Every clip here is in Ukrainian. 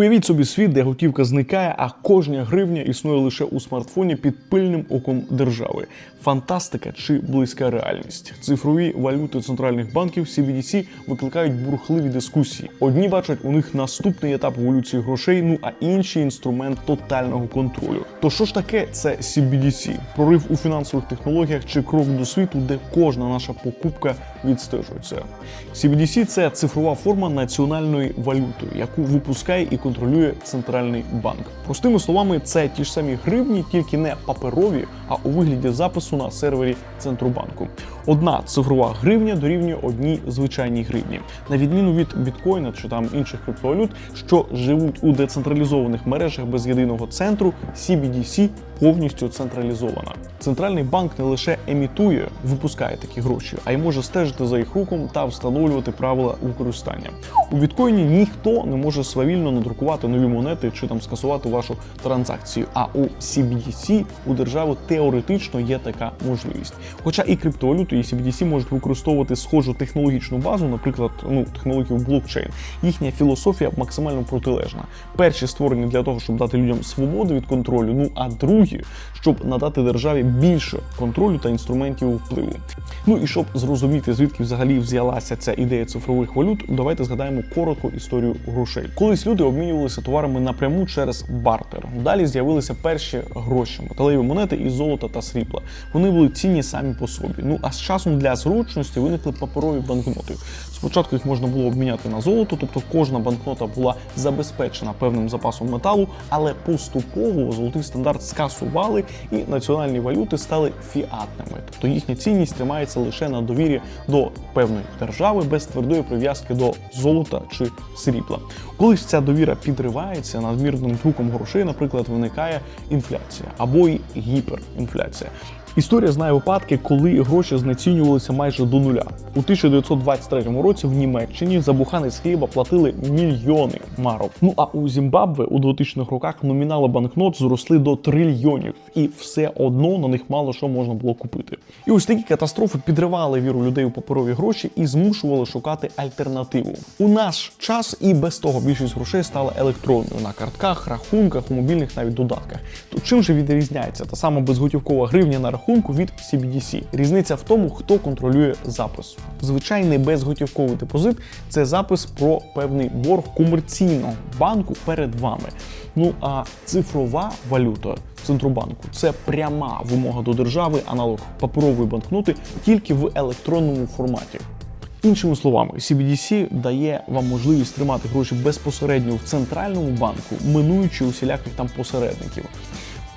Уявіть собі світ, де готівка зникає, а кожна гривня існує лише у смартфоні під пильним оком держави. Фантастика чи близька реальність. Цифрові валюти центральних банків CBDC викликають бурхливі дискусії. Одні бачать у них наступний етап еволюції грошей, ну а інші інструмент тотального контролю. То що ж таке це CBDC? Прорив у фінансових технологіях чи крок до світу, де кожна наша покупка відстежується. CBDC – це цифрова форма національної валюти, яку випускає і контролює центральний банк. Простими словами, це ті ж самі гривні, тільки не паперові, а у вигляді запису на сервері Центробанку. Одна цифрова гривня дорівнює одній звичайній гривні, на відміну від біткоїна чи там інших криптовалют, що живуть у децентралізованих мережах без єдиного центру. CBDC повністю централізована. Центральний банк не лише емітує, випускає такі гроші, а й може стежити за їх рухом та встановлювати правила використання. У біткоїні ніхто не може свавільно надрукувати нові монети чи там скасувати вашу транзакцію. А у CBDC у держави теоретично є така можливість. Хоча і криптовалюти, і CBDC можуть використовувати схожу технологічну базу, наприклад, ну технологію блокчейн. Їхня філософія максимально протилежна. Перші створені для того, щоб дати людям свободу від контролю. Ну а другі, щоб надати державі більше контролю та інструментів впливу. Ну і щоб зрозуміти, звідки взагалі взялася ця ідея цифрових валют, давайте згадаємо коротко історію грошей. Колись люди обмінювалися товарами напряму через бартер. Далі з'явилися перші гроші, металеві монети із золота та срібла. Вони були цінні самі по собі. Ну а з часом для зручності виникли паперові банкноти. Спочатку їх можна було обміняти на золото, тобто кожна банкнота була забезпечена певним запасом металу, але поступово золотий стандарт скасували і національні валюти стали фіатними. Тобто їхня цінність тримається лише на довірі до певної держави без твердої прив'язки до золота чи срібла. Коли ж ця довіра підривається надмірним друком грошей, наприклад, виникає інфляція або й гіперінфляція. Історія знає випадки, коли гроші знецінювалися майже до нуля. У 1923 році в Німеччині за буханець хліба платили мільйони марок. Ну а у Зімбабве у 2000-х роках номінали банкнот зросли до трильйонів, і все одно на них мало що можна було купити. І ось такі катастрофи підривали віру людей у паперові гроші і змушували шукати альтернативу. У наш час і без того більшість грошей стала електронною на картках, рахунках, у мобільних навіть додатках. То чим же відрізняється та сама безготівкова гривня на від CBDC? Різниця в тому, хто контролює запис. Звичайний безготівковий депозит це запис про певний борг комерційного банку перед вами. Ну а цифрова валюта центробанку це пряма вимога до держави, аналог паперової банкноти, тільки в електронному форматі. Іншими словами, CBDC дає вам можливість тримати гроші безпосередньо в центральному банку, минуючи усіляких там посередників.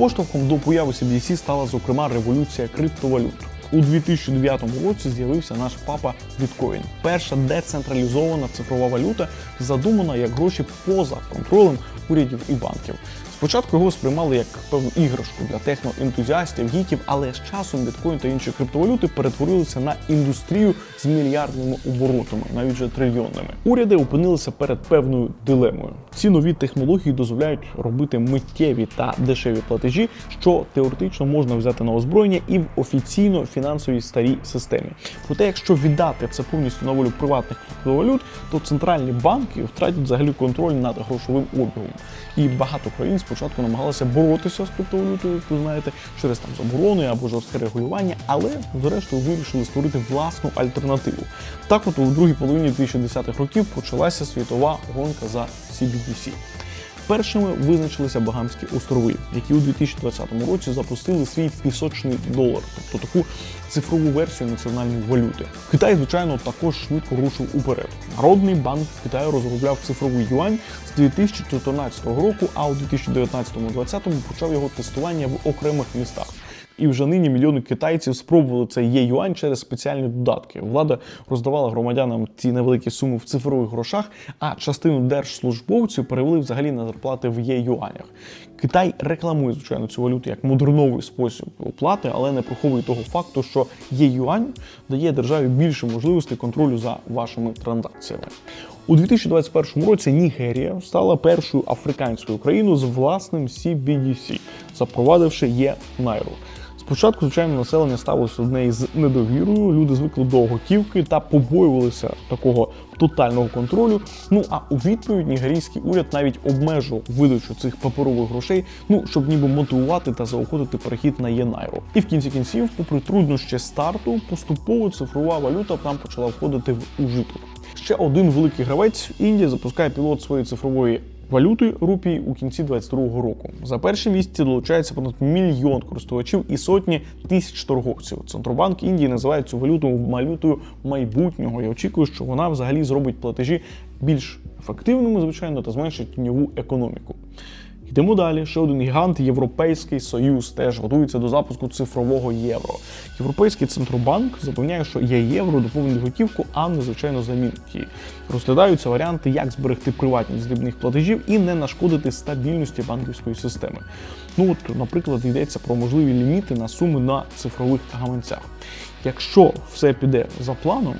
Поштовхом до появи CBDC стала зокрема революція криптовалют. У 2009 році з'явився наш папа біткоін, перша децентралізована цифрова валюта, задумана як гроші поза контролем урядів і банків. Спочатку його сприймали як певну іграшку для техноентузіастів, гіків, але з часом біткоін та інші криптовалюти перетворилися на індустрію з мільярдними оборотами, навіть вже трильйонними. Уряди опинилися перед певною дилемою. Ці нові технології дозволяють робити миттєві та дешеві платежі, що теоретично можна взяти на озброєння і в офіційно фінансовій старій системі. Проте, якщо віддати це повністю на волю приватних криптовалют, то центральні банки втратять взагалі контроль над грошовим обігом. І багато країн спочатку намагалися боротися з криптовалютою, як ви знаєте, через там заборони або жорстке регулювання, але зрештою вирішили створити власну альтернативу. Так, от у другій половині 2010-х років почалася світова гонка за CBDC. Першими визначилися Багамські острови, які у 2020 році запустили свій пісочний долар, тобто таку цифрову версію національної валюти. Китай, звичайно, також швидко рушив уперед. Народний банк Китаю розробляв цифровий юань з 2014 року, а у 2019-2020 почав його тестування в окремих містах. І вже нині мільйони китайців спробували цей є-юань через спеціальні додатки. Влада роздавала громадянам ці невеликі суми в цифрових грошах, а частину держслужбовців перевели взагалі на зарплати в є-юанях. Китай рекламує звичайно цю валюту як модерновий спосіб оплати, але не приховує того факту, що є-юань дає державі більше можливостей контролю за вашими транзакціями. У 2021 році Нігерія стала першою африканською країною з власним CBDC, запровадивши є найру. Спочатку, звичайно, населення ставилося до неї з недовірою. Люди звикли до готівки та побоювалися такого тотального контролю. Ну а у відповідь нігерійський уряд навіть обмежував видачу цих паперових грошей, ну щоб ніби мотивувати та заохотити перехід на єнайру. І в кінці кінців, попри труднощі старту, поступово цифрова валюта там почала входити в ужиток. Ще один великий гравець Індія запускає пілот своєї цифрової валюти рупій у кінці 2022 року. За перші місяці долучається понад мільйон користувачів і сотні тисяч торговців. Центробанк Індії називає цю валюту валютою майбутнього. Я очікую, що вона взагалі зробить платежі більш ефективними, звичайно, та зменшить тіньову економіку. Йдемо далі. Ще один гігант Європейський Союз теж готується до запуску цифрового євро. Європейський центробанк запевняє, що є євро доповнить готівку, а не звичайно замінить її. Розглядаються варіанти, як зберегти приватність дрібних платежів і не нашкодити стабільності банківської системи. Ну от, наприклад, йдеться про можливі ліміти на суми на цифрових гаманцях. Якщо все піде за планом.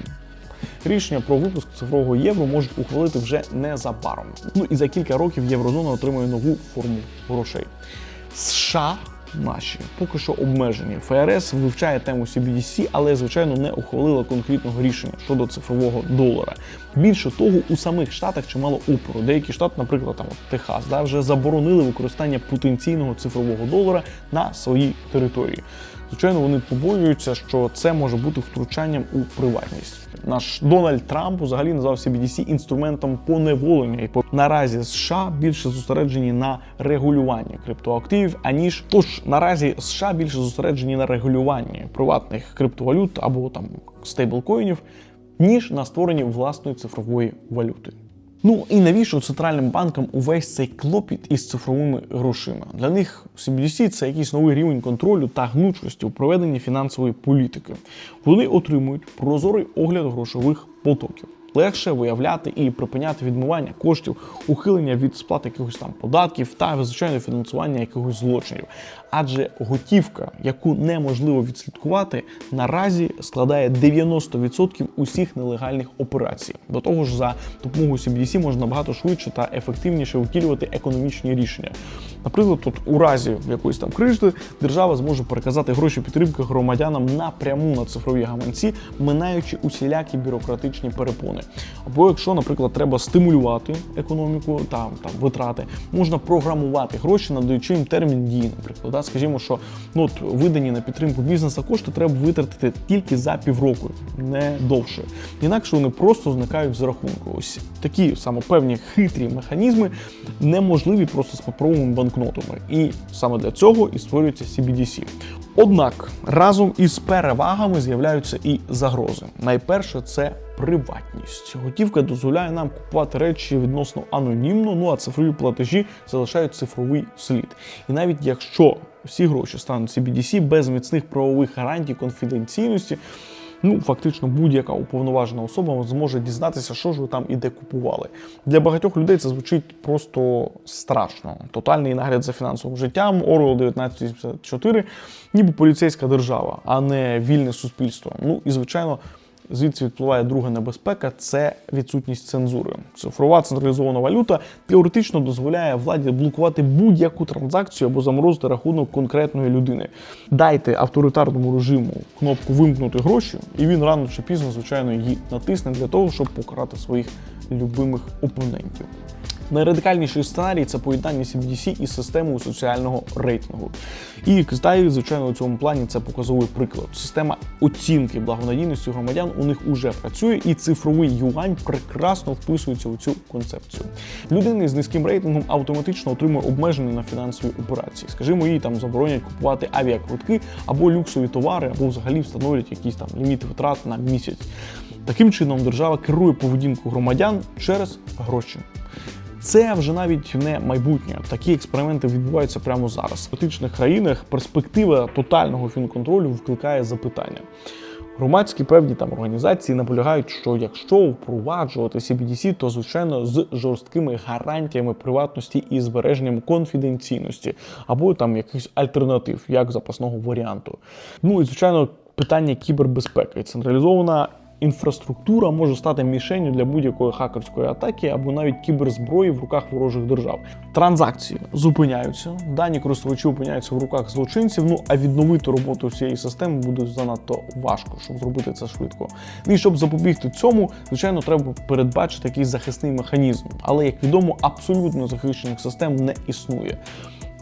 Рішення про випуск цифрового євро можуть ухвалити вже незабаром. Ну і за кілька років єврозона отримає нову форму грошей. США наші поки що обмежені. ФРС вивчає тему CBDC, але звичайно не ухвалила конкретного рішення щодо цифрового долара. Більше того, у самих штатах чимало опору. Деякі штати, наприклад, там Техас, да, вже заборонили використання потенційного цифрового долара на своїй території. Звичайно, вони побоюються, що це може бути втручанням у приватність. Наш Дональд Трамп взагалі назвав CBDC інструментом поневолення, і наразі США більше зосереджені на регулюванні криптоактивів, аніж тож наразі США більше зосереджені на регулюванні приватних криптовалют або там стейблкоїнів, ніж на створенні власної цифрової валюти. Ну і навіщо центральним банкам увесь цей клопіт із цифровими грошима? Для них CBDC – це якийсь новий рівень контролю та гнучкості у проведенні фінансової політики. Вони отримують прозорий огляд грошових потоків. Легше виявляти і припиняти відмивання коштів, ухилення від сплати якихось там податків та звичайно фінансування якихось злочинів. Адже готівка, яку неможливо відслідкувати, наразі складає 90% усіх нелегальних операцій. До того ж, за допомогою CBDC можна набагато швидше та ефективніше втілювати економічні рішення. Наприклад, тут у разі якоїсь там крижди держава зможе переказати гроші підтримки громадянам напряму на цифрові гаманці, минаючи усілякі бюрократичні перепони. Або якщо, наприклад, треба стимулювати економіку та там витрати, можна програмувати гроші, надаючи їм термін дії, наприклад. Да? Скажімо, що ну от видані на підтримку бізнесу кошти треба витратити тільки за півроку, не довше. Інакше вони просто зникають з рахунку. Ось такі саме певні хитрі механізми неможливі просто з паперовими банкнотами. І саме для цього і створюється CBDC. Однак разом із перевагами з'являються і загрози. Найперше це приватність. Готівка дозволяє нам купувати речі відносно анонімно, ну а цифрові платежі залишають цифровий слід. І навіть якщо всі гроші стануть CBDC без міцних правових гарантій конфіденційності. Ну, фактично, будь-яка уповноважена особа зможе дізнатися, що ж ви там і де купували. Для багатьох людей це звучить просто страшно. Тотальний нагляд за фінансовим життям, Орел 1984, ніби поліцейська держава, а не вільне суспільство. Ну і звичайно. Звідси відпливає друга небезпека це відсутність цензури. Цифрова централізована валюта теоретично дозволяє владі блокувати будь-яку транзакцію або заморозити рахунок конкретної людини. Дайте авторитарному режиму кнопку вимкнути гроші, і він рано чи пізно, звичайно, її натисне для того, щоб покарати своїх любимих опонентів. Найрадикальніший сценарій це поєднання CBDC із системою соціального рейтингу. І Китай, звичайно, у цьому плані це показовий приклад. Система оцінки благонадійності громадян у них уже працює, і цифровий юань прекрасно вписується у цю концепцію. Людина з низьким рейтингом автоматично отримує обмеження на фінансові операції. Скажімо, їй там заборонять купувати авіаквитки або люксові товари, або взагалі встановлять якісь там ліміти витрат на місяць. Таким чином, держава керує поведінку громадян через гроші. Це вже навіть не майбутнє. Такі експерименти відбуваються прямо зараз. В критичних країнах перспектива тотального фінконтролю викликає запитання. Громадські певні там організації наполягають, що якщо впроваджувати CBDC, то звичайно з жорсткими гарантіями приватності і збереженням конфіденційності, або там якихось альтернатив, як запасного варіанту. Ну і звичайно, питання кібербезпеки. Централізована інфраструктура може стати мішенню для будь-якої хакерської атаки або навіть кіберзброї в руках ворожих держав. Транзакції зупиняються, дані користувачів опиняються в руках злочинців. Ну а відновити роботу всієї системи буде занадто важко, щоб зробити це швидко. І щоб запобігти цьому, звичайно, треба передбачити якийсь захисний механізм. Але як відомо, абсолютно захищених систем не існує.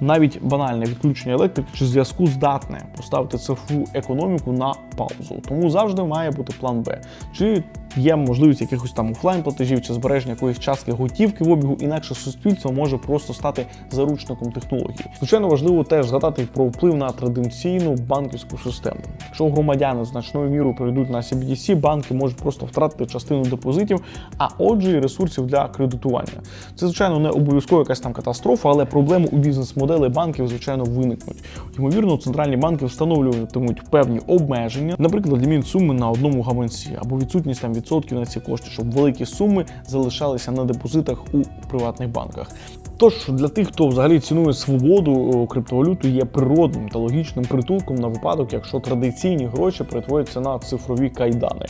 Навіть банальне відключення електрики чи зв'язку здатне поставити цифрову економіку на паузу. Тому завжди має бути план Б. Чи є можливість якихось там офлайн платежів чи збереження якоїсь частки готівки в обігу, інакше суспільство може просто стати заручником технологій. Звичайно, важливо теж згадати про вплив на традиційну банківську систему. Якщо громадяни значною мірою перейдуть на CBDC, банки можуть просто втратити частину депозитів, а отже, і ресурсів для кредитування. Це звичайно не обов'язково якась там катастрофа, але проблеми у бізнес-моделі банків звичайно виникнуть. Ймовірно, центральні банки встановлюватимуть певні обмеження, наприклад, ліміт суми на одному гаманці або відсутність там відсотків на ці кошти, щоб великі суми залишалися на депозитах у приватних банках. Тож для тих, хто взагалі цінує свободу криптовалюту, є природним та логічним притулком на випадок, якщо традиційні гроші перетворюються на цифрові кайдани.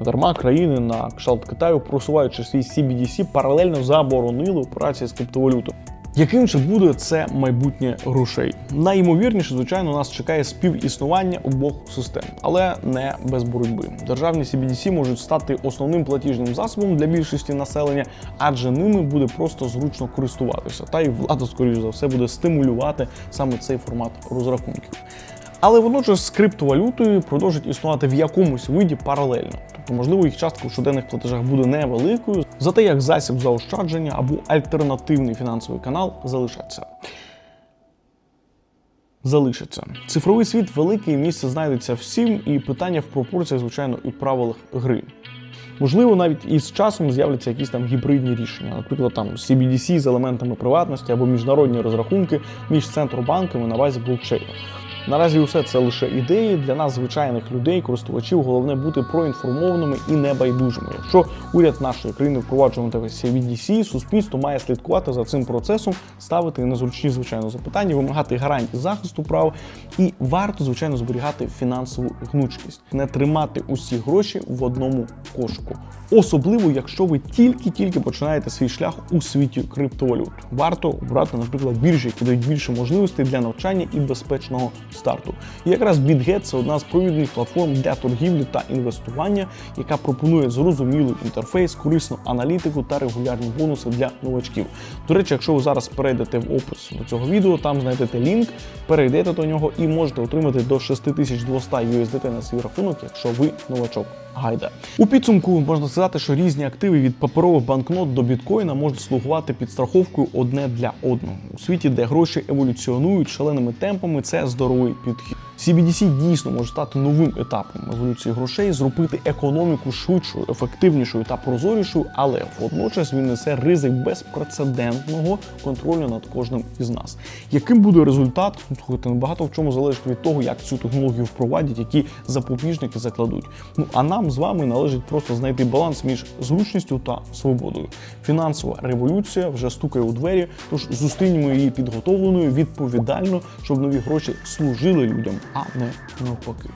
Дарма країни на кшталт Китаю, просуваючи свій CBDC, паралельно заборонили операції з криптовалютою. Яким же буде це майбутнє грошей? Найімовірніше, звичайно, нас чекає співіснування обох систем, але не без боротьби. Державні CBDC можуть стати основним платіжним засобом для більшості населення, адже ними буде просто зручно користуватися. Та й влада, скоріш за все, буде стимулювати саме цей формат розрахунків. Але водночас з криптовалютою продовжить існувати в якомусь виді паралельно. Тобто, можливо, їх частка в щоденних платежах буде невеликою, зате як засіб заощадження або альтернативний фінансовий канал залишаться. Залишиться. Цифровий світ великий, місце знайдеться всім, і питання в пропорціях, звичайно, і правилах гри. Можливо, навіть із часом з'являться якісь там гібридні рішення, наприклад, там CBDC з елементами приватності або міжнародні розрахунки між центробанками на базі блокчейну. Наразі усе це лише ідеї для нас, звичайних людей, користувачів. Головне бути проінформованими і небайдужими. Якщо уряд нашої країни впроваджуватиме CBDC, суспільство має слідкувати за цим процесом, ставити незручні звичайно запитання, вимагати гарантій захисту прав, і варто звичайно зберігати фінансову гнучкість, не тримати усі гроші в одному кошику. Особливо, якщо ви тільки-тільки починаєте свій шлях у світі криптовалют. Варто обрати, наприклад, біржі, які дають більше можливостей для навчання і безпечного старту. І якраз BitGet – це одна з провідних платформ для торгівлі та інвестування, яка пропонує зрозумілий інтерфейс, корисну аналітику та регулярні бонуси для новачків. До речі, якщо ви зараз перейдете в опис до цього відео, там знайдете лінк, перейдете до нього і можете отримати до 6200 USDT на свій рахунок, якщо ви новачок. Гайда. У підсумку можна сказати, що різні активи від паперових банкнот до біткоїна можуть слугувати підстраховкою одне для одного. У світі, де гроші еволюціонують шаленими темпами, це здоровий підхід. CBDC дійсно може стати новим етапом еволюції грошей, зробити економіку швидшою, ефективнішою та прозорішою, але водночас він несе ризик безпрецедентного контролю над кожним із нас. Яким буде результат? Ну, Слухайте, ну, багато в чому залежить від того, як цю технологію впровадять, які запобіжники закладуть. Ну а нам з вами належить просто знайти баланс між зручністю та свободою. Фінансова революція вже стукає у двері, тож зустрінемо її підготовленою відповідально, щоб нові гроші служили людям, а не навпаки.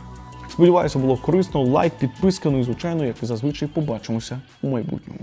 Сподіваюся, було корисно. Лайк, підписка, ну і звичайно, як і зазвичай, побачимося у майбутньому.